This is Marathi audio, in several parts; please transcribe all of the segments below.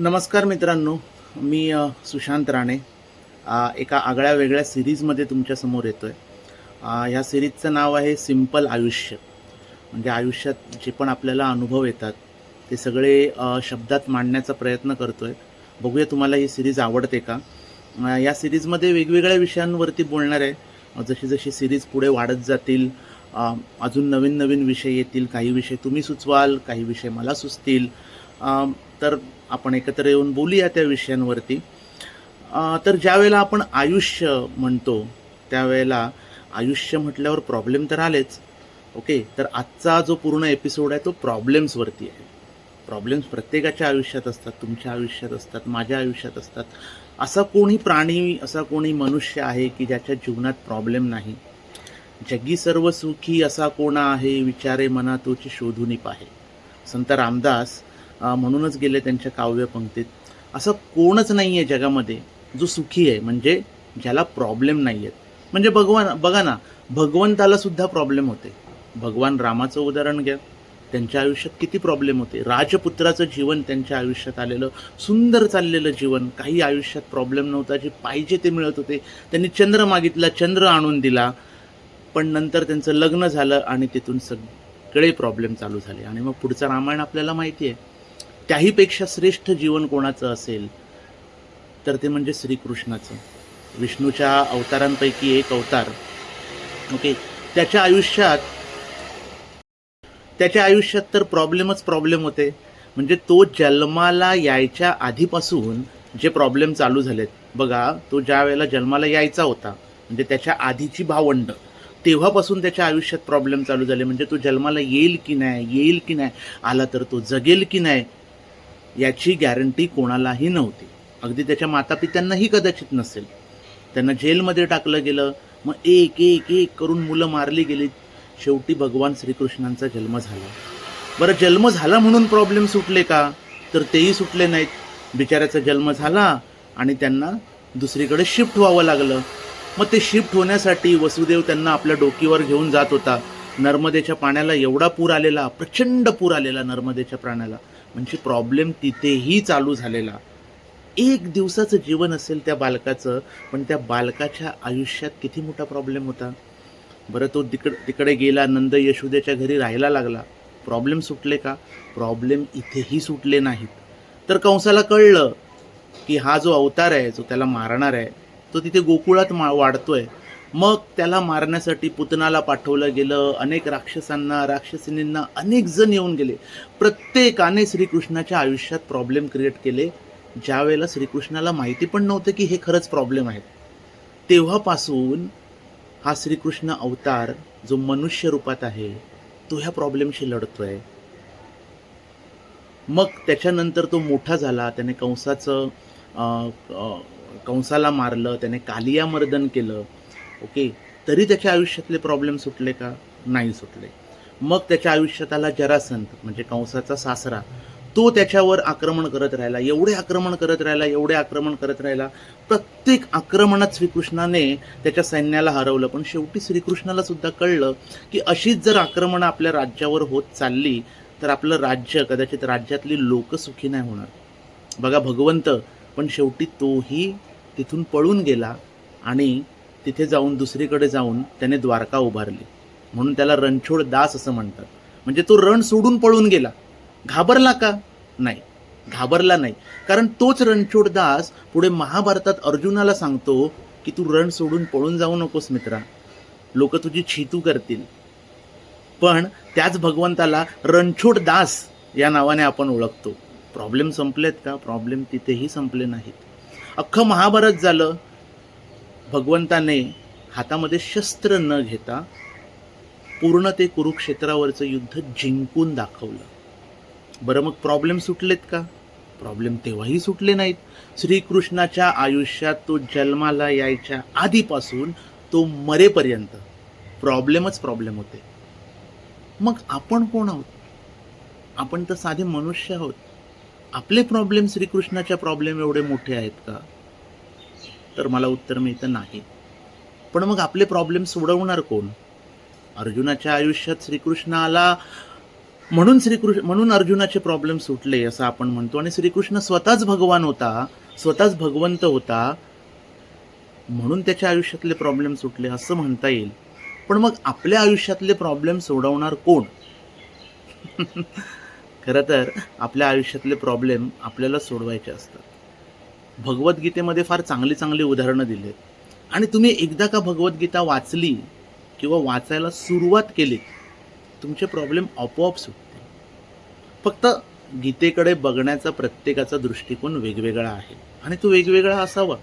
नमस्कार मित्रांनो मी सुशांत राणे. एका आगळ्या वेगळ्या सिरीजमध्ये तुमच्यासमोर येतो आहे ह्या सिरीजचं नाव आहे सिंपल आयुष्य. म्हणजे आयुष्यात जे पण आपल्याला अनुभव येतात ते सगळे शब्दात मांडण्याचा प्रयत्न करतो आहे बघूया तुम्हाला ही सिरीज आवडते का? या सिरीजमध्ये वेगवेगळ्या विषयांवरती बोलणार आहे. जशी जशी सिरीज पुढे वाढत जातील अजून नवीन नवीन विषय येतील काही विषय तुम्ही सुचवाल काही विषय मला सुचतील. तर आपण एकत्र येऊन बोलूया त्या विषयांवरती. तर ज्यावेळेला आपण आयुष्य म्हणतो त्यावेळेला आयुष्य म्हटल्यावर प्रॉब्लेम तर आलेच. ओके तर आजचा जो पूर्ण एपिसोड आहे तो प्रॉब्लेम्सवरती आहे. प्रॉब्लेम्स प्रत्येकाच्या आयुष्यात असतात तुमच्या आयुष्यात असतात माझ्या आयुष्यात असतात. असा कोणी प्राणी असा कोणी मनुष्य आहे की ज्याच्या जीवनात प्रॉब्लेम नाही. जगी सर्व सुखी असा कोणा आहे विचारे मना तोची शोधून पाहे. संत रामदास म्हणूनच गेले त्यांच्या काव्यपंक्तीत असं कोणच नाही आहे जगामध्ये जो सुखी आहे म्हणजे ज्याला प्रॉब्लेम नाही आहेत म्हणजे भगवान बघा ना भगवंताला सुद्धा प्रॉब्लेम होते. भगवान रामाचं उदाहरण घ्या. त्यांच्या आयुष्यात किती प्रॉब्लेम होते? राजपुत्राचं जीवन त्यांच्या आयुष्यात आलेलं सुंदर चाललेलं जीवन. काही आयुष्यात प्रॉब्लेम नव्हता जे पाहिजे ते मिळत होते. त्यांनी चंद्र मागितला चंद्र आणून दिला. पण नंतर त्यांचं लग्न झालं आणि तिथून सगळे प्रॉब्लेम चालू झाले. आणि मग पुढचं रामायण आपल्याला माहिती आहे त्याहीपेक्षा श्रेष्ठ जीवन कोणाचं असेल तर ते म्हणजे श्रीकृष्णाचं. विष्णूच्या अवतारांपैकी एक अवतार. ओके? त्याच्या आयुष्यात त्याच्या आयुष्यात तर प्रॉब्लेमच प्रॉब्लेम होते. म्हणजे तो जन्माला यायच्या आधीपासून जे प्रॉब्लेम चालू झालेत. बघा तो ज्या वेळेला जन्माला यायचा होता म्हणजे त्याच्या आधीची भावंड तेव्हापासून त्याच्या आयुष्यात प्रॉब्लेम चालू झाले. म्हणजे तो जन्माला येईल की नाही येईल की नाही आला तर तो जगेल की नाही याची गॅरंटी कोणालाही नव्हती. अगदी त्याच्या मातापित्यांनाही कदाचित नसेल. त्यांना जेलमध्ये टाकलं गेलं मग एक एक एक करून मुलं मारली गेली. शेवटी भगवान श्रीकृष्णांचा जन्म झाला. बरं जन्म झाला म्हणून प्रॉब्लेम सुटले का? तर तेही सुटले नाहीत. बिचाऱ्याचा जन्म झाला आणि त्यांना दुसरीकडे शिफ्ट व्हावं लागलं. मग ते शिफ्ट होण्यासाठी वसुदेव त्यांना आपल्या डोकीवर घेऊन जात होता. नर्मदेच्या पाण्याला एवढा पूर आलेला प्रचंड पूर आलेला नर्मदेच्या प्राण्याला. म्हणजे प्रॉब्लेम तिथेही चालू झालेला. एक दिवसाचं जीवन असेल त्या बालकाचं पण त्या बालकाच्या आयुष्यात किती मोठा प्रॉब्लेम होता? बरं तो तिकड तिकडे गेला नंद यशोदेच्या घरी राहायला लागला. प्रॉब्लेम सुटले का? प्रॉब्लेम इथेही सुटले नाहीत. तर कंसाला कळलं की हा जो अवतार आहे जो त्याला मारणार आहे तो तिथे गोकुळात मा वाढतोय. मग त्याला मारण्यासाठी पुतनाला पाठवलं गेलं. अनेक राक्षसांना राक्षसिनींना अनेक जण येऊन गेले. प्रत्येकाने श्रीकृष्णाच्या आयुष्यात प्रॉब्लेम क्रिएट केले. ज्या वेळेला श्रीकृष्णाला माहिती पण नव्हतं की हे खरंच प्रॉब्लेम आहेत. तेव्हापासून हा श्रीकृष्ण अवतार जो मनुष्य रूपात आहे तो ह्या प्रॉब्लेमशी लढतोय. मग त्याच्यानंतर तो मोठा झाला. त्याने कंसाचं कंसाला मारलं. त्याने कालिया मर्दन केलं. ओके? तरी त्याच्या आयुष्यातले प्रॉब्लेम सुटले का? नाही सुटले. मग त्याच्या आयुष्यात आला जरासंत म्हणजे कंसाचा सासरा तो त्याच्यावर आक्रमण करत राहिला. एवढे आक्रमण करत राहिला एवढे आक्रमण करत राहिला. प्रत्येक आक्रमणात श्रीकृष्णाने त्याच्या सैन्याला हरवलं. पण शेवटी श्रीकृष्णाला सुद्धा कळलं की अशीच जर आक्रमणं आपल्या राज्यावर होत चालली तर आपलं राज्य कदाचित राज्यातली लोक सुखी नाही होणार. बघा भगवंत पण शेवटी तोही तिथून पळून गेला आणि तिथे जाऊन दुसरीकडे जाऊन त्याने द्वारका उभारली. म्हणून त्याला रणछोड दास असं म्हणतात. म्हणजे तो रण सोडून पळून गेला. घाबरला का? नाही. घाबरला नाही. कारण तोच रणछोड दास पुढे महाभारतात अर्जुनाला सांगतो की तू रण सोडून पळून जाऊ नकोस मित्रा. लोक तुझी छितू करतील. पण त्याच भगवंताला रणछोड दास या नावाने आपण ओळखतो. प्रॉब्लेम संपलेत का? प्रॉब्लेम तिथेही संपले नाहीत. अख्खं महाभारत झालं. भगवंताने हातामध्ये शस्त्र न घेता पूर्ण ते कुरुक्षेत्रावरचं युद्ध जिंकून दाखवलं. बरं मग प्रॉब्लेम सुटलेत का? प्रॉब्लेम तेव्हाही सुटले नाहीत. श्रीकृष्णाच्या आयुष्यात तो जन्माला यायच्या आधीपासून तो मरेपर्यंत प्रॉब्लेमच प्रॉब्लेम होते. मग आपण कोण आहोत? आपण तर साधे मनुष्य आहोत. आपले प्रॉब्लेम श्रीकृष्णाच्या प्रॉब्लेम एवढे मोठे आहेत का? तर मला उत्तर मिळतं नाही. पण मग आपले प्रॉब्लेम सोडवणार कोण? अर्जुनाच्या आयुष्यात श्रीकृष्णाला म्हणून श्रीकृष्ण म्हणून अर्जुनाचे प्रॉब्लेम सुटले असं आपण म्हणतो. आणि श्रीकृष्ण स्वतःच भगवान होता स्वतःच भगवंत होता. म्हणून त्याच्या आयुष्यातले प्रॉब्लेम सुटले असं म्हणता येईल. पण मग आपल्या आयुष्यातले प्रॉब्लेम सोडवणार कोण? खरं तर आपल्या आयुष्यातले प्रॉब्लेम आपल्याला सोडवायचे असतात. भगवद्गीतेमध्ये फार चांगली चांगली उदाहरणं दिली. आणि तुम्ही एकदा का भगवद्गीता वाचली किंवा वाचायला सुरुवात केली तुमचे प्रॉब्लेम आपोआप सुटते फक्त गीतेकडे बघण्याचा प्रत्येकाचा दृष्टिकोन वेगवेगळा आहे. आणि तो वेगवेगळा असावा.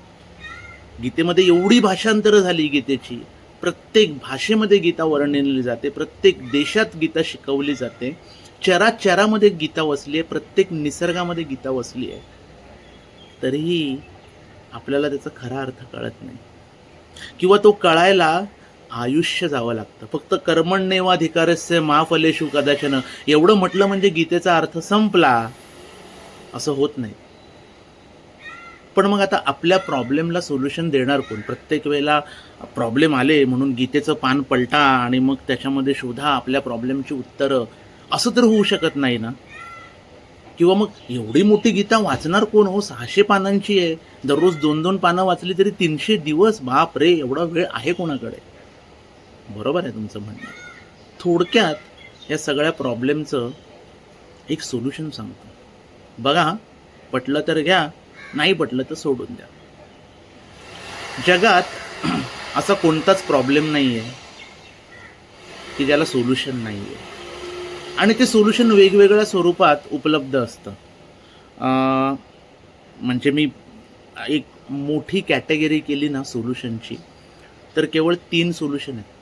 गीतेमध्ये एवढी भाषांतरं झाली गीतेची. प्रत्येक भाषेमध्ये गीता वर्णिली जाते प्रत्येक देशात गीता शिकवली जाते. चराचरामध्ये गीता वसली आहे प्रत्येक निसर्गामध्ये गीता वसली आहे. तरीही आपल्याला त्याचा खरा अर्थ कळत नाही. किंवा तो कळायला आयुष्य जावं लागतं. फक्त कर्मण्येवाधिकारस्य महाफलेशु कदाचन. एवढं म्हटलं म्हणजे गीतेचा अर्थ संपला. असं होत नाही. पण मग आता आपल्या प्रॉब्लेमला सोल्युशन देणार कोण? प्रत्येक वेळेला प्रॉब्लेम आले म्हणून गीतेचं पान पलटा आणि मग त्याच्यामध्ये शोधा आपल्या प्रॉब्लेमची उत्तरं. असं तर होऊ शकत नाही ना? किंवा मग एवढी मोठी गीता वाचणार कोण हो? सहाशे पानांची आहे. दररोज दोन दोन पानं वाचली तरी तीनशे दिवस? बाप रे एवढा वेळ आहे कोणाकडे? बरोबर आहे तुमचं म्हणणं. थोडक्यात या सगळ्या प्रॉब्लेमचं एक सोल्युशन सांगतो. बघा पटलं तर घ्या नाही पटलं तर सोडून द्या. जगात असा कोणताच प्रॉब्लेम नाही आहे की ज्याला सोल्युशन नाही आहे आणि ते सोल्युशन वेगवेगळ्या स्वरूपात उपलब्ध असतं. म्हणजे मी एक मोठी कॅटेगरी केली ना सोल्युशनची तर केवळ तीन सोल्युशन आहेत.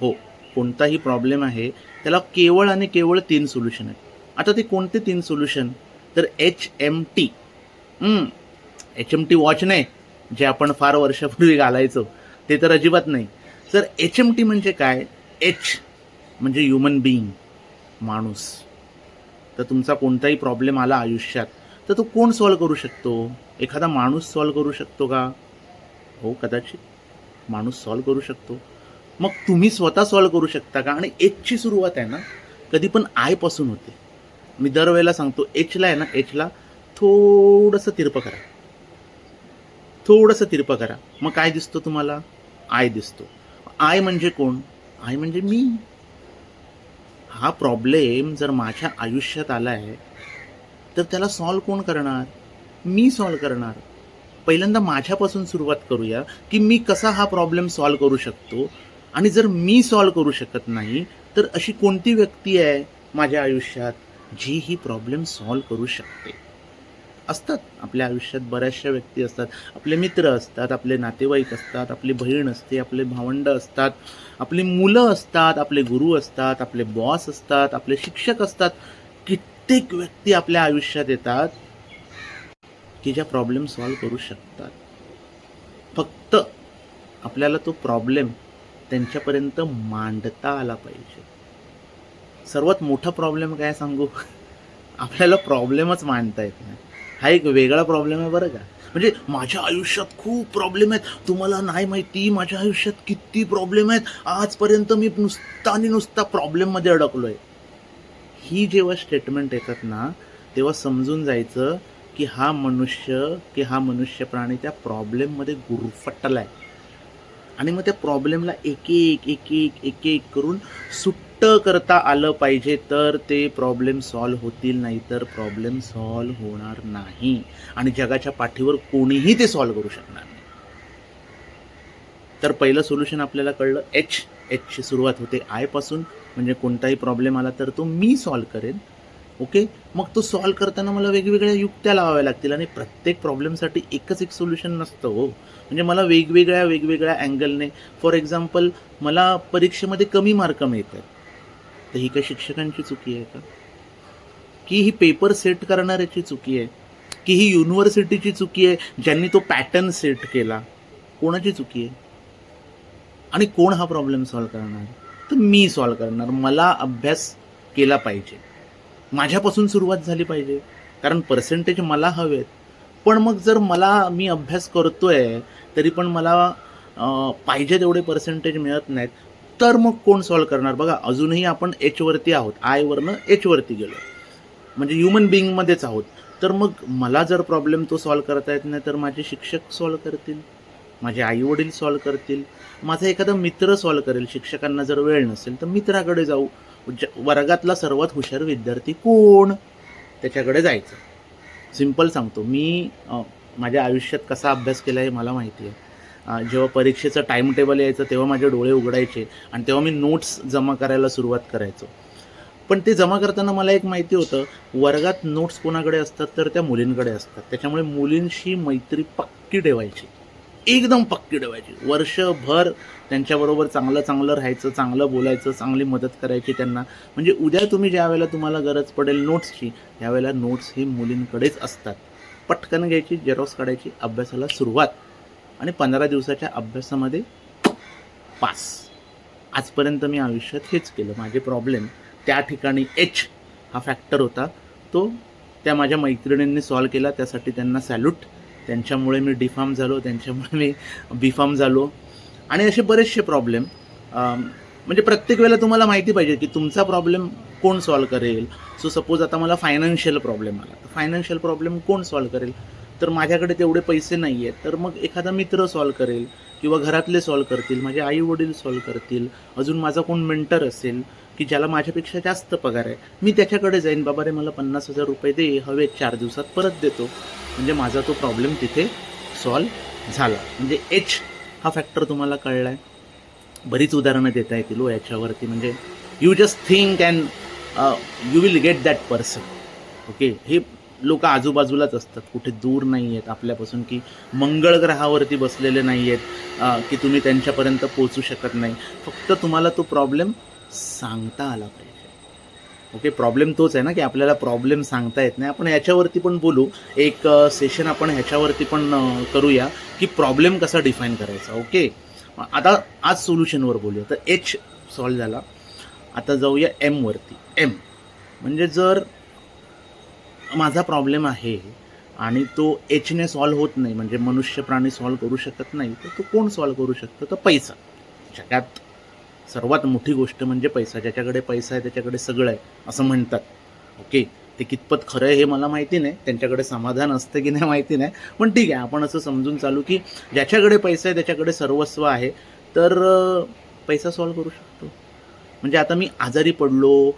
हो कोणताही प्रॉब्लेम आहे त्याला केवळ आणि केवळ तीन सोल्युशन आहेत. आता ते कोणते तीन सोल्युशन? तर H M T H M T watch नाही जे आपण फार वर्षापूर्वी घालायचो ते तर अजिबात नाही. तर एच एम टी म्हणजे काय? एच म्हणजे ह्युमन बिईंग माणूस. तर तुमचा कोणताही प्रॉब्लेम आला आयुष्यात तर तो कोण सॉल्व करू शकतो? एखादा माणूस सॉल्व करू शकतो का? हो कदाचित. माणूस सॉल्व करू शकतो. मग तुम्ही स्वतः सॉल्व करू शकता का? आणि एचची सुरुवात आहे ना कधी पण आयपासून होते. मी दरवेळेला सांगतो एचला आहे ना एचला थोडंसं तिरपं करा. थोडंसं तिरपं करा. मग काय दिसतो तुम्हाला? आय दिसतो. आय म्हणजे कोण? आय म्हणजे मी. हा प्रॉब्लेम जर माझ्या आयुष्यात आला आहे तर त्याला सॉल्व कोण करणार? मी सॉल्व करणार. पहिल्यांदा माझ्यापासून सुरुवात करूया की मी कसा हा प्रॉब्लेम सॉल्व करू शकतो? आणि जर मी सॉल्व करू शकत नाही तर अशी कोणती व्यक्ती आहे माझ्या आयुष्यात जी ही प्रॉब्लेम सॉल्व करू शकते? असतात. आपल्या आयुष्यात बऱ्याचशा व्यक्ती असतात. आपले मित्र असतात आपले नातेवाईक असतात आपली बहीण असते आपले भावंड असतात आपली मुलं असतात आपले गुरु असतात आपले बॉस असतात आपले शिक्षक असतात. कित्येक व्यक्ती आपल्या आयुष्यात येतात की ज्या प्रॉब्लेम सॉल्व करू शकतात. फक्त आपल्याला तो प्रॉब्लेम त्यांच्यापर्यंत मांडता आला पाहिजे. सर्वात मोठा प्रॉब्लेम काय सांगू? आपल्याला प्रॉब्लेमच मांडता येत नाही. हा एक वेगळा प्रॉब्लेम आहे बरं का. म्हणजे माझ्या आयुष्यात खूप प्रॉब्लेम आहेत. तुम्हाला नाही माहिती माझ्या आयुष्यात किती प्रॉब्लेम आहेत. आजपर्यंत मी नुसता आणि नुसता प्रॉब्लेममध्ये अडकलो आहे ही जेव्हा स्टेटमेंट येतात ना तेव्हा समजून जायचं की हा मनुष्य की हा मनुष्य प्राणी त्या प्रॉब्लेममध्ये गुरफटला आहे आणि मग त्या प्रॉब्लेमला एक एक एक एक एक एक करून सुट्ट करता आलं पाहिजे तर ते प्रॉब्लेम सॉल्व होतील नाही तर प्रॉब्लेम सॉल्व होणार नाही. आणि जगाच्या पाठीवर कोणीही ते सॉल्व करू शकणार नाही. तर पहिलं सोल्युशन आपल्याला कळलं एच एचची सुरुवात होते आयपासून म्हणजे कोणताही प्रॉब्लेम आला तर तो मी सॉल्व करेन. ओके मग तो सॉल्व करताना मला वेगवेगळ्या युक्त्या लावाव्या लागतील आणि प्रत्येक प्रॉब्लेमसाठी एकच एक सोल्युशन नसतं हो. म्हणजे मला वेगवेगळ्या वेगवेगळ्या अँगलने फॉर एक्झाम्पल मला परीक्षेमध्ये कमी मार्क मिळतात. तर ही काही शिक्षकांची चुकी आहे का? की ही पेपर सेट करणाऱ्याची चुकी आहे? की ही युनिव्हर्सिटीची चुकी आहे? ज्यांनी तो पॅटर्न सेट केला कोणाची चुकी आहे? आणि कोण हा प्रॉब्लेम सॉल्व करणार? तर मी सॉल्व करणार. मला अभ्यास केला पाहिजे. माझ्यापासून सुरुवात झाली पाहिजे. कारण पर्सेंटेज मला हवेत. पण मग जर मला मी अभ्यास करतोय तरी पण मला पाहिजे तेवढे पर्सेंटेज मिळत नाहीत. तर मग कोण सॉल्व्ह करणार? बघा अजूनही आपण एचवरती आहोत. आयवरनं एचवरती गेलो म्हणजे ह्युमन बिईंगमध्येच आहोत. तर मग मला जर प्रॉब्लेम तो सॉल्व्ह करता येत नाही तर माझे शिक्षक सॉल्व्ह करतील? माझे आईवडील सॉल्व्ह करतील? माझा एखादा मित्र सॉल्व्ह करेल? शिक्षकांना जर वेळ नसेल तर मित्राकडे जाऊ. ज- वर्गातला सर्वात हुशार विद्यार्थी कोण? त्याच्याकडे जायचं. सिंपल सांगतो. मी माझ्या आयुष्यात कसा अभ्यास केला हे मला माहिती आहे. जेव्हा परीक्षेचं टाईम टेबल यायचं तेव्हा माझे डोळे उघडायचे आणि तेव्हा मी नोट्स जमा करायला सुरुवात करायचो. पण ते जमा करताना मला एक माहिती होतं वर्गात नोट्स कोणाकडे असतात तर त्या मुलींकडे असतात. त्याच्यामुळे मुलींशी मैत्री पक्की ठेवायची. एकदम पक्की ठेवायची. वर्षभर त्यांच्याबरोबर चांगलं चांगलं राहायचं चांगलं बोलायचं चांगली मदत करायची त्यांना. म्हणजे उद्या तुम्ही ज्या वेळेला तुम्हाला गरज पडेल नोट्सची त्यावेळेला नोट्स ही मुलींकडेच असतात. पटकन घ्यायची जेरॉक्स काढायची अभ्यासाला सुरुवात. आणि पंधरा दिवसाच्या अभ्यासामध्ये पास. आजपर्यंत मी आयुष्यात हेच केलं. माझे प्रॉब्लेम त्या ठिकाणी एच हा फॅक्टर होता. तो त्या माझ्या मैत्रिणींनी सॉल्व केला. त्यासाठी त्यांना सॅल्यूट त्यांच्यामुळे मी डिफार्म झालो. त्यांच्यामुळे मी बीफार्म झालो. आणि असे बरेचसे प्रॉब्लेम म्हणजे प्रत्येक वेळेला तुम्हाला माहिती पाहिजे की तुमचा प्रॉब्लेम कोण सॉल्व करेल? सो सपोज आता मला फायनान्शियल प्रॉब्लेम आला. तर फायनान्शियल प्रॉब्लेम कोण सॉल्व करेल? तर माझ्याकडे तेवढे पैसे नाही आहेत तर मग एखादा मित्र सॉल्व करेल किंवा घरातले सॉल्व करतील माझे आई वडील सॉल्व करतील अजून माझा कोण मेंटर असेल की ज्याला माझ्यापेक्षा जास्त पगार आहे मी त्याच्याकडे जाईन. बाबा रे मला पन्नास हजार रुपये दे हवे चार दिवसात परत देतो. म्हणजे माझा तो प्रॉब्लेम तिथे सॉल्व झाला. म्हणजे एच हा फॅक्टर तुम्हाला कळला आहे बरीच उदाहरणं देता येतील हो याच्यावरती. म्हणजे you just think and you will get that person okay हे लोक आजूबाजूलाच असतात. कुठे दूर नाही आहेत आपल्यापासून की मंगळ ग्रहावरती बसलेले नाही आहेत की तुम्ही त्यांच्यापर्यंत पोचू शकत नाही. फक्त तुम्हाला तो प्रॉब्लेम सांगता आला पाहिजे. ओके प्रॉब्लेम तोच आहे ना की आपल्याला प्रॉब्लेम सांगता येत नाही. आपण याच्यावरती पण बोलू. एक सेशन आपण ह्याच्यावरती पण करूया की प्रॉब्लेम कसा डिफाईन करायचा. ओके आता आज सोल्युशनवर बोलूया. तर एच सॉल्व झाला. आता जाऊया एमवरती एम म्हणजे जर माझा प्रॉब्लेम आहे आणि तो एचने सॉल्व होत नाही म्हणजे मनुष्य प्राणी सॉल्व करू शकत नाही तर तो कोण सॉल्व करू शकतो? तर पैसा. जगात सर्वात मोठी गोष्ट म्हणजे पैसा. ज्याच्याकडे पैसा आहे त्याच्याकडे सगळं आहे असं म्हणतात. ओके ते कितपत खरं आहे हे मला माहिती नाही. त्यांच्याकडे समाधान असतं की नाही माहिती नाही. पण ठीक आहे आपण असं समजून चालू की ज्याच्याकडे पैसा आहे त्याच्याकडे सर्वस्व आहे तर पैसा सॉल्व करू शकतो. म्हणजे आता मी आजारी पडलो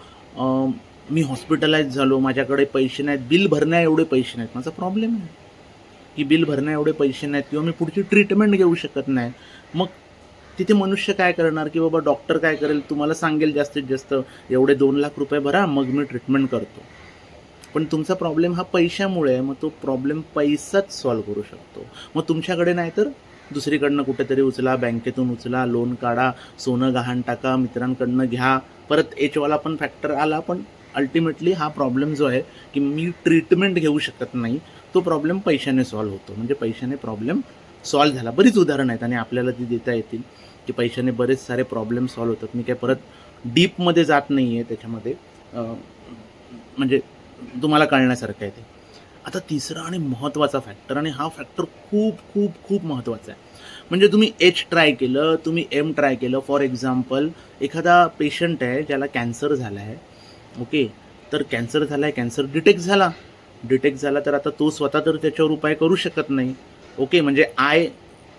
मी हॉस्पिटलाइज झालो माझ्याकडे पैसे नाहीत बिल भरण्या एवढे पैसे नाहीत. माझा प्रॉब्लेम नाही की बिल भरण्या एवढे पैसे नाहीत किंवा मी पुढची ट्रीटमेंट घेऊ शकत नाही. मग तिथे मनुष्य काय करणार? की बाबा डॉक्टर काय करेल? तुम्हाला सांगेल जास्तीत जास्त एवढे दोन लाख रुपये भरा मग मी ट्रीटमेंट करतो. पण तुमचा प्रॉब्लेम हा पैशामुळे आहे मग तो प्रॉब्लेम पैसाच सॉल्व्ह करू शकतो. मग तुमच्याकडे नाही तर दुसरीकडनं कुठेतरी उचला बँकेतून उचला लोन काढा सोनं गहाण टाका मित्रांकडनं घ्या. परत एचवाला पण फॅक्टर आला पण अल्टिमेटली हा प्रॉब्लेम जो आहे की मी ट्रीटमेंट घेऊ शकत नाही तो प्रॉब्लेम पैशाने सॉल्व्ह होतो. म्हणजे पैशाने प्रॉब्लेम सॉल्व्ह झाला. बरीच उदाहरणं आहेत आणि आपल्याला ती देता येतील की पैशाने बरेच सारे प्रॉब्लेम सॉल्व्ह होतात. मी काय परत डीपमध्ये जात नाही आहे त्याच्यामध्ये म्हणजे तुम्हाला कळण्यासारखं आहे ते. आता तिसरा आणि महत्त्वाचा फॅक्टर आणि हा फॅक्टर खूप खूप खूप महत्त्वाचा आहे. म्हणजे तुम्ही एच ट्राय केलं तुम्ही एम ट्राय केलं. फॉर एक्झाम्पल एखादा पेशंट आहे ज्याला कॅन्सर झाला आहे ओके तर कॅन्सर झाला आहे कॅन्सर डिटेक्ट झाला. डिटेक्ट झाला तर आता तो स्वतः तर त्याच्यावर उपाय करू शकत नाही. ओके म्हणजे आय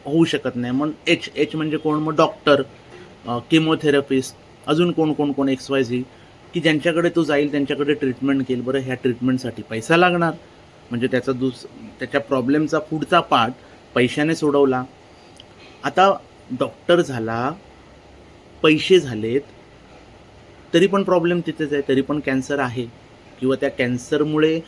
होऊ शकत नाही. मग एच एच म्हणजे कोण? मग डॉक्टर केमोथेरपिस्ट अजून कोण कोण कोण? एक्स वाय झी की ज्यांच्याकडे तो जाईल त्यांच्याकडे ट्रीटमेंट केल. बरं ह्या ट्रीटमेंटसाठी पैसा लागणार. म्हणजे त्याचा दुस त्याच्या प्रॉब्लेमचा पुढचा पार्ट पैशाने सोडवला. आता डॉक्टर झाला पैसे झालेत. तरी पण प्रॉब्लेम तिथेच आहे तरी पण कॅन्सर आहे. किंवा त्या कॅन्सरमुळे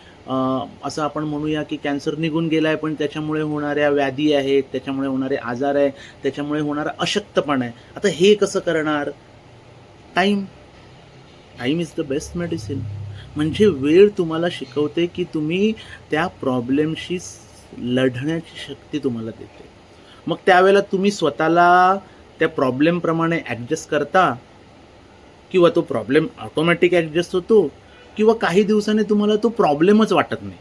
असं आपण म्हणूया की कॅन्सर निघून गेला आहे पण त्याच्यामुळे होणाऱ्या व्याधी आहेत त्याच्यामुळे होणारे आजार आहे त्याच्यामुळे होणारा अशक्तपणा आहे. आता हे कसं करणार? Time time is the best medicine म्हणजे वेळ तुम्हाला शिकवते की तुम्ही त्या प्रॉब्लेमशी लढण्याची शक्ती तुम्हाला देते. मग त्यावेळेला तुम्ही स्वतःला त्या प्रॉब्लेमप्रमाणे ॲडजस्ट करता किंवा तो प्रॉब्लेम ऑटोमॅटिक ॲडजस्ट होतो किंवा काही दिवसांनी तुम्हाला तो प्रॉब्लेमच वाटत नाही.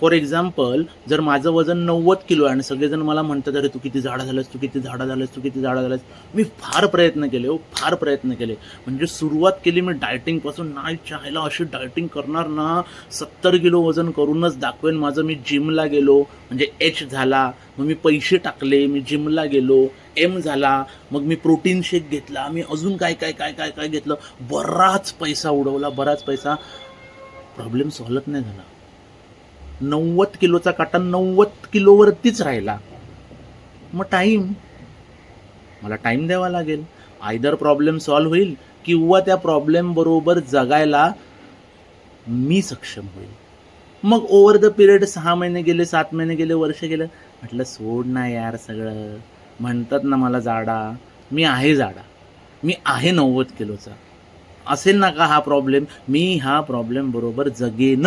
फॉर एक्झाम्पल जर माझं वजन नव्वद किलो आहे आणि सगळेजण मला म्हणतात अरे तू किती झाडा झालंस तू किती झाडा झालंस तू किती झाडा झालंस. मी फार प्रयत्न केले हो फार प्रयत्न केले. म्हणजे सुरुवात केली मी डायटिंगपासून नाही चायला अशी डायटिंग करणार ना. सत्तर किलो वजन करूनच दाखवेन माझं. मी जिमला गेलो. म्हणजे एच झाला. मग मी पैसे टाकले. मी जिमला गेलो. एम झाला. मग मी प्रोटीन शेक घेतला. मी अजून काय काय काय काय काय घेतलं? बराच पैसा उडवला बराच पैसा. प्रॉब्लेम सॉल्व्ह नाही झाला. नव्वद किलोचा काटा नव्वद किलोवरतीच राहिला. मग टाईम मला टाईम द्यावा लागेल. आयदर प्रॉब्लेम सॉल्व होईल किंवा त्या प्रॉब्लेमबरोबर जगायला मी सक्षम होईल. मग ओव्हर द पिरियड सहा महिने गेले सात महिने गेले वर्ष गेलं. म्हटलं सोड ना यार सगळं. म्हणतात ना मला जाडा. मी आहे जाडा. मी आहे नव्वद किलोचा. असेल ना का हा प्रॉब्लेम मी हा प्रॉब्लेम बरोबर जगेन.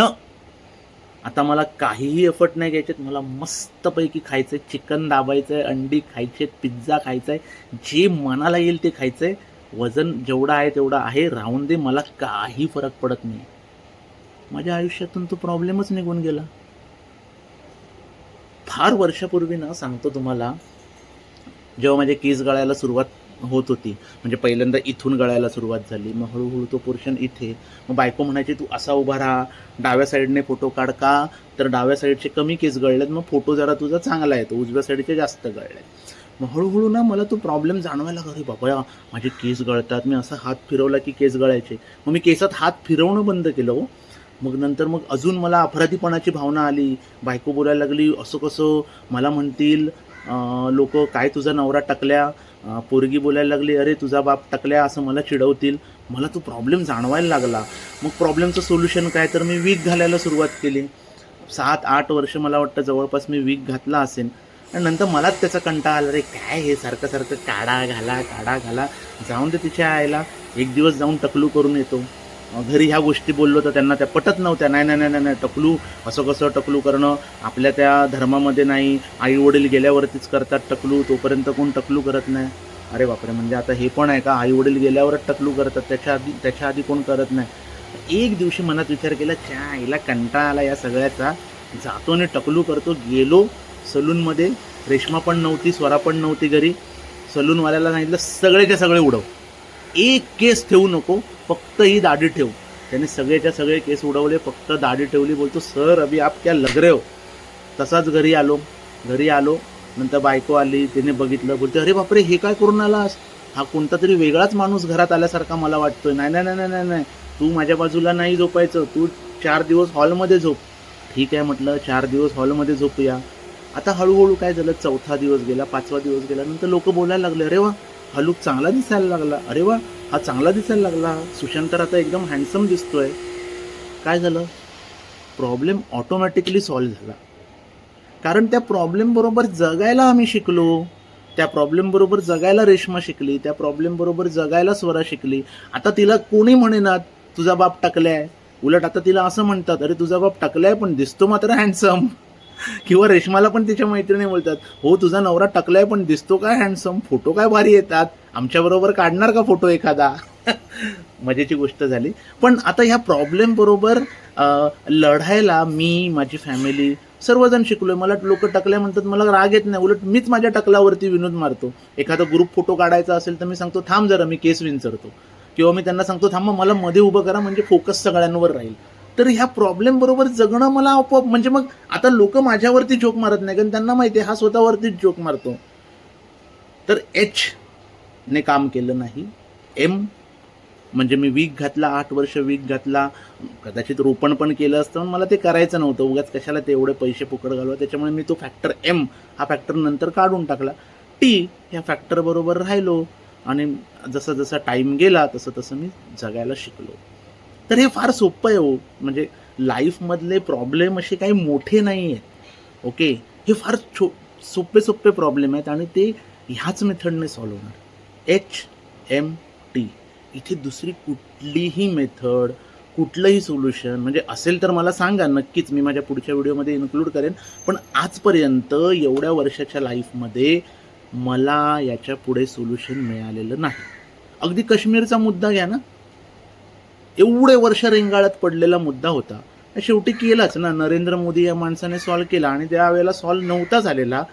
आता मला काहीही एफर्ट नाही घ्यायचे मला मस्तपैकी खायचं आहे चिकन दाबायचं आहे अंडी खायचे पिझ्झा खायचा आहे जे मनाला येईल ते खायचं आहे वजन जेवढं आहे तेवढं आहे. राहून दे मला काही फरक पडत नाही. माझ्या आयुष्यातून तो प्रॉब्लेमच निघून गेला. फार वर्षापूर्वी ना सांगतो तुम्हाला जेव्हा माझे केस गळायला सुरुवात होत होती. म्हणजे पहिल्यांदा इथून गळायला सुरुवात झाली. मग हळूहळू तो पोर्शन इथे. मग बायको म्हणायची तू असा उभा राहा. डाव्या साईडने फोटो काढ का? तर डाव्या साईडचे कमी केस गळलेत. मग फोटो जरा तुझा चांगला येतो. उजव्या साईडचे जास्त गळले मग हळूहळू ना मला तो प्रॉब्लेम जाणवायला लागला, अरे बाबा माझे केस गळतात. मी असा हात फिरवला की केस गळायचे. मग मी केसात हात फिरवणं बंद केलं हो. मग नंतर मग अजून मला अपराधीपणाची भावना आली. बायको बोलायला लागली असं कसं? मला म्हणतील लोक काय तुझा नवरा टकल्या? पोरगी बोलायला लागली अरे तुझा बाप टकल्या असं मला चिडवतील. मला तो प्रॉब्लेम जाणवायला लागला. मग प्रॉब्लेमचं सोल्युशन काय? तर मी वीक घालायला सुरुवात केली. सात आठ वर्ष मला वाटतं जवळपास मी वीक घातला असेल आणि नंतर मलाच त्याचा कंटाळा आला रे काय हे सारखं सारखं काढा घाला काढा घाला. जाऊन ते तिच्या आईला. एक दिवस जाऊन टकलू करून येतो. घरी ह्या गोष्टी बोललो तर त्यांना त्या पटत नव्हत्या. नाही नाही नाही नाही, नाही टकलू असं कसं टकलू करणं? आपल्या त्या धर्मामध्ये नाही. आई वडील गेल्यावरतीच करतात टकलू तोपर्यंत कोण टकलू करत नाही? अरे बापरे म्हणजे आता हे पण आहे का? आई वडील गेल्यावरच टकलू करतात त्याच्या आधी त्याच्या आधी कोण करत नाही? एक दिवशी मनात विचार केला च्या आईला कंटाळा आला या सगळ्याचा. जातो आणि टकलू करतो. गेलो सलूनमध्ये. रेश्मा पण नव्हती स्वरा पण नव्हती घरी. सलूनवाल्याला सांगितलं सगळेच्या सगळे उडव. एक केस ठेवू नको. फक्त ही दाढी ठेव. त्याने सगळेच्या सगळे केस उडवले फक्त दाढी ठेवली बोलतो सर अभि आप क्या लग रहे हो. तसाच घरी आलो. घरी आलो नंतर बायको आली तिने बघितलं बोलते अरे बापरे हे काय करून आलास? हा कोणता तरी वेगळाच माणूस घरात आल्यासारखा मला वाटतोय. नाही नाही नाही नाही नाही तू माझ्या बाजूला नाही झोपायचं तू चार दिवस हॉलमध्ये झोप. ठीक आहे म्हटलं चार दिवस हॉलमध्ये झोपूया. आता हळूहळू काय झालं चौथा दिवस गेला पाचवा दिवस गेला नंतर लोक बोलायला लागले अरे वा हा लुक चांगला दिसायला लागला. अरे वा हा चांगला दिसायला लागला. सुशांत तर आता एकदम हँडसम दिसतोय. काय झालं? प्रॉब्लेम ऑटोमॅटिकली सॉल्व्ह झाला. कारण त्या प्रॉब्लेमबरोबर जगायला आम्ही शिकलो. त्या प्रॉब्लेमबरोबर जगायला रेश्मा शिकली. त्या प्रॉब्लेमबरोबर जगायला स्वरा शिकली. आता तिला कोणी म्हणेनात तुझा बाप टाकलाय. उलट आता तिला असं म्हणतात अरे तुझा बाप टाकलाय पण दिसतो मात्र हँडसम किंवा रेशमाला पण तिच्या मैत्रिणी बोलतात हो तुझा नवरा टकलाय पण दिसतो काय हँडसम फोटो काय भारी येतात? आमच्याबरोबर काढणार का फोटो एखादा? मजेची गोष्ट झाली. पण आता ह्या प्रॉब्लेम बरोबर लढायला मी माझी फॅमिली सर्वजण शिकलोय. मला लोक टकल्या म्हणतात मला राग येत नाही. उलट मीच माझ्या टकलावरती विनोद मारतो. एखादा ग्रुप फोटो काढायचा असेल तर मी सांगतो थांब जरा मी केस विंचरतो किंवा मी त्यांना सांगतो थांबा मला मध्ये उभं करा म्हणजे फोकस सगळ्यांवर राहील. तर ह्या प्रॉब्लेम बरोबर जगणं मला आपोआप म्हणजे मग आता लोक माझ्यावरती जोक मारत नाही कारण त्यांना माहिती आहे हा स्वतःवरतीच जोक मारतो. तर एच ने काम केलं नाही. एम म्हणजे मी वीक घातला आठ वर्ष वीक घातला. कदाचित रोपण पण केलं असतं पण मला ते करायचं नव्हतं. उगाच कशाला ते एवढे पैसे फुकट घालवा? त्याच्यामुळे मी तो फॅक्टर एम हा फॅक्टर नंतर काढून टाकला. टी ह्या फॅक्टरबरोबर राहिलो आणि जसा जसा टाईम गेला तसं तसं मी जगायला शिकलो. तर हे फार सोपं आहे हो. म्हणजे लाईफमधले प्रॉब्लेम असे काही मोठे नाही आहेत. ओके हे फार छो सोपे सोपे प्रॉब्लेम आहेत आणि ते ह्याच मेथडने सॉल्व होणार. एच एम टी इथे दुसरी कुठलीही मेथड कुठलंही सोल्युशन म्हणजे असेल तर मला सांगा नक्कीच मी माझ्या पुढच्या व्हिडिओमध्ये इन्क्लूड करेन. पण आजपर्यंत एवढ्या वर्षाच्या लाईफमध्ये मला याच्यापुढे सोल्युशन मिळालेलं नाही. अगदी काश्मीरचा मुद्दा घ्या ना. एवढे वर्ष रेंगाळत पडलेला मुद्दा होता. शेवटी केलाच ना. नरेंद्र मोदी या माणसाने सॉल्व्ह केला आणि त्यावेळेला सॉल्व्ह नव्हता झालेला.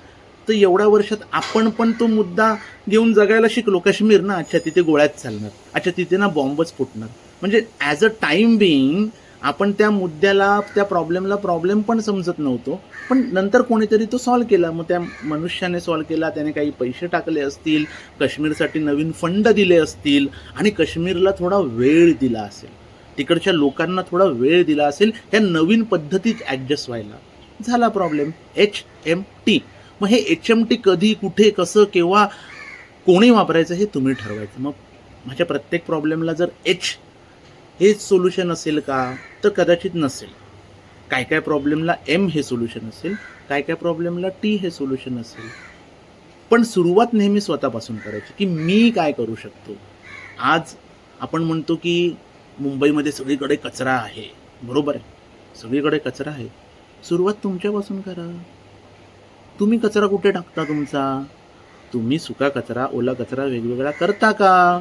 तर एवढ्या वर्षात आपण पण तो मुद्दा घेऊन जगायला शिकलो. काश्मीर ना अच्छा तिथे गोळ्यात चालणार. अच्छा तिथे ना बॉम्बच फुटणार. म्हणजे ॲज अ टाईम बिईंग आपण त्या मुद्द्याला त्या प्रॉब्लेमला प्रॉब्लेम पण समजत नव्हतो. पण नंतर कोणीतरी तो सॉल्व्ह केला. मग त्या मनुष्याने सॉल्व्ह केला. त्याने काही पैसे टाकले असतील काश्मीरसाठी नवीन फंड दिले असतील आणि काश्मीरला थोडा वेळ दिला असेल. तिकडच्या लोकांना थोडा वेळ दिला असेल. ह्या नवीन पद्धतीत ॲडजस्ट व्हायला. झाला प्रॉब्लेम एच एम टी मग हे एच एम टी कधी कुठे कसं केव्हा कोणी वापरायचं हे तुम्ही ठरवायचं. मग माझ्या प्रत्येक प्रॉब्लेमला जर एच हेच सोल्युशन असेल का? तर कदाचित नसेल. काय काय प्रॉब्लेमला एम हे सोल्युशन असेल काय काय प्रॉब्लेमला टी हे सोल्युशन असेल. पण सुरुवात नेहमी स्वतःपासून करायची की मी काय करू शकतो? आज आपण म्हणतो की मुंबईमध्ये सगळीकडे कचरा आहे. बरोबर आहे. सगळीकडे कचरा आहे. सुरुवात तुमच्यापासून करा. तुम्ही कचरा कुठे टाकता तुमचा? तुम्ही सुका कचरा ओला कचरा वेगवेगळा करता का?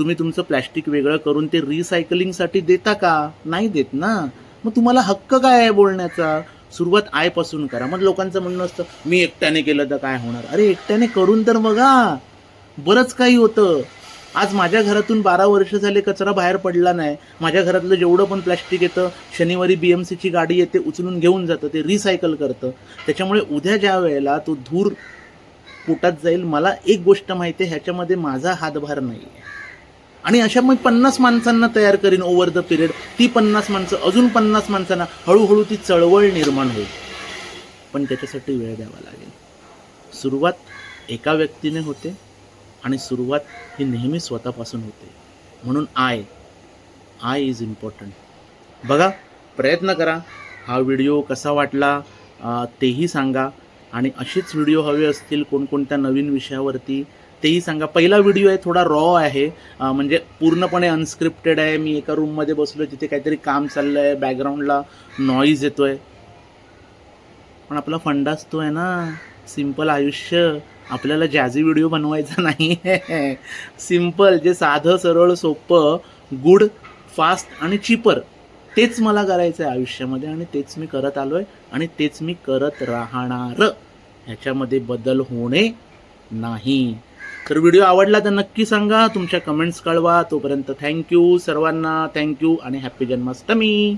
तुम्ही तुमचं प्लॅस्टिक वेगळं करून ते रिसायकलिंगसाठी देता का? नाही देत ना. मग तुम्हाला हक्क काय आहे बोलण्याचा? सुरुवात आयपासून करा. मग लोकांचं म्हणणं असतं मी एकट्याने केलं तर काय होणार? अरे एकट्याने करून तर बघा. बरंच काही होतं. आज माझ्या घरातून बारा वर्ष झाले कचरा बाहेर पडला नाही. माझ्या घरातलं जेवढं पण प्लॅस्टिक येतं शनिवारी बी एम सीची गाडी येते उचलून घेऊन जातं ते रिसायकल करतं. त्याच्यामुळे उद्या ज्या वेळेला तो धूर पोटात जाईल मला एक गोष्ट माहिती आहे ह्याच्यामध्ये माझा हातभार नाही आहे आणि अशा मी पन्नास माणसांना तयार करीन ओव्हर द पिरियड ती पन्नास माणसं अजून पन्नास माणसांना हळूहळू ती चळवळ निर्माण होईल. पण त्याच्यासाठी वेळ द्यावा लागेल. सुरुवात एका व्यक्तीने होते आणि सुरुवात ही नेहमी स्वतःपासून होते. म्हणून आय आय इज इम्पॉर्टंट बघा प्रयत्न करा. हा व्हिडिओ कसा वाटला तेही सांगा. आणि असेच व्हिडिओ हवे असतील कोणकोणत्या नवीन विषयावरती तेही सांगा. पहिला व्हिडिओ आहे थोडा रॉ आहे. म्हणजे पूर्णपणे अनस्क्रिप्टेड आहे. मी एका रूममध्ये बसलो तिथे काहीतरी काम चाललं आहे बॅकग्राऊंडला नॉईज येतोय. पण आपला फंड असतो आहे ना. सिंपल आयुष्य. आपल्याला जॅझी व्हिडिओ बनवायचा नाही. आहे सिंपल जे साधं सरळ सोपं गुड फास्ट आणि चिपर तेच मला करायचं आहे आयुष्यामध्ये आणि तेच मी करत आलो आहे आणि तेच मी करत राहणार. ह्याच्यामध्ये बदल होणे नाही. तर व्हिडिओ आवडला तर नक्की सांगा तुमच्या कमेंट्स कळवा. तोपर्यंत थँक्यू सर्वांना थँक्यू आणि हॅप्पी जन्माष्टमी.